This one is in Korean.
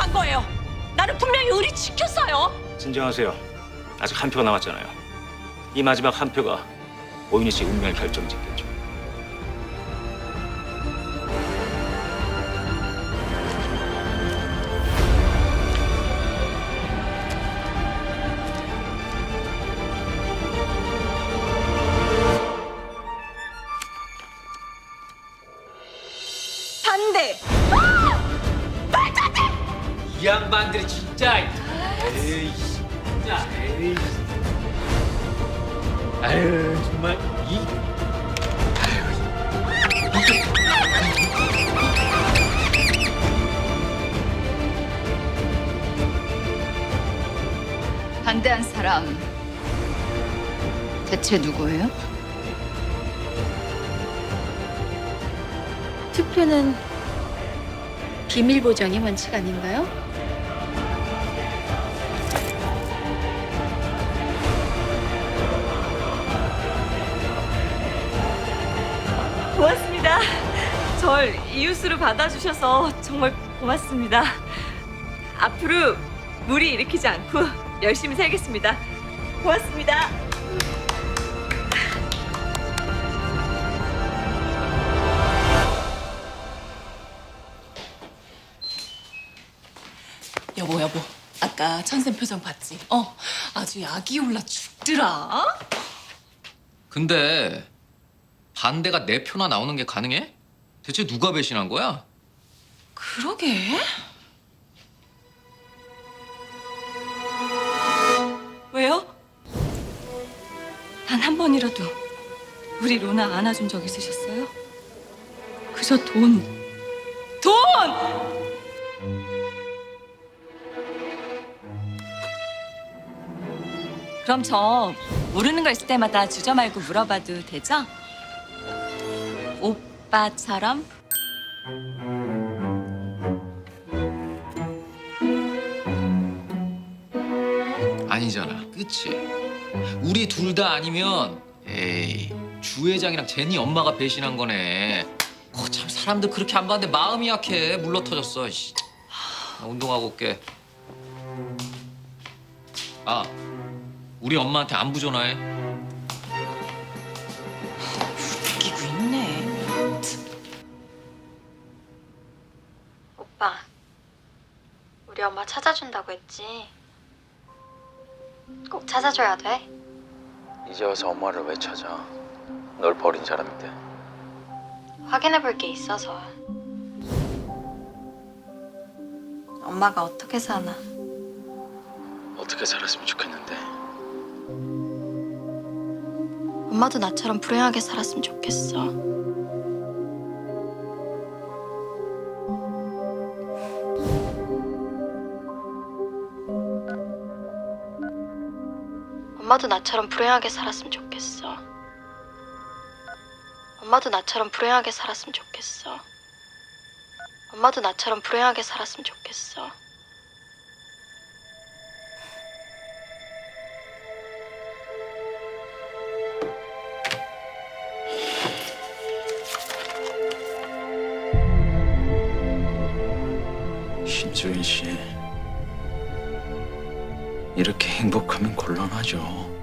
간 거예요. 나는 분명히 의리 지켰어요. 진정하세요. 아직 한 표가 남았잖아요. 이 마지막 한 표가 오윤희 씨 운명을 결정짓겠죠. 반대. 이 양반들이 진짜 에이 진짜 에이. 아유 정말 이. 반대한 사람. 대체 누구예요? 투표는 비밀 보장의 원칙 아닌가요? 고맙습니다. 절 이웃으로 받아주셔서 정말 고맙습니다. 앞으로 무리 일으키지 않고 열심히 살겠습니다. 고맙습니다. 여보 여보 아까 천샘 표정 봤지? 어 아주 약이 올라 죽더라 근데 반대가 네 표나 나오는 게 가능해? 대체 누가 배신한 거야? 그러게 왜요? 단 한 번이라도 우리 로나 안아준 적 있으셨어요? 그저 돈. 돈! 그럼 저 모르는 거 있을 때마다 주저 말고 물어봐도 되죠? 오빠처럼? 아니잖아. 그치? 우리 둘 다 아니면 에이 주 회장이랑 제니 엄마가 배신한 거네. 어, 참 사람들 그렇게 안 봤는데 마음이 약해. 물러 터졌어. 씨. 나 운동하고 올게. 아, 우리 엄마한테 안부 전화해. 웃기고 있네 오빠, 우리 엄마 찾아준다고 했지? 꼭 찾아줘야 돼. 이제 와서 엄마를 왜 찾아? 널 버린 사람인데. 확인해 볼 게 있어서. 엄마가 어떻게 사나? 어떻게 살았으면 좋겠는데. 엄마도 나처럼 불행하게 살았으면 좋겠어. 엄마도 나처럼 불행하게 살았으면 좋겠어. 엄마도 나처럼 불행하게 살았으면 좋겠어. 엄마도 나처럼 불행하게 살았으면 좋겠어. 심소연 씨. 이렇게 행복하면 곤란하죠.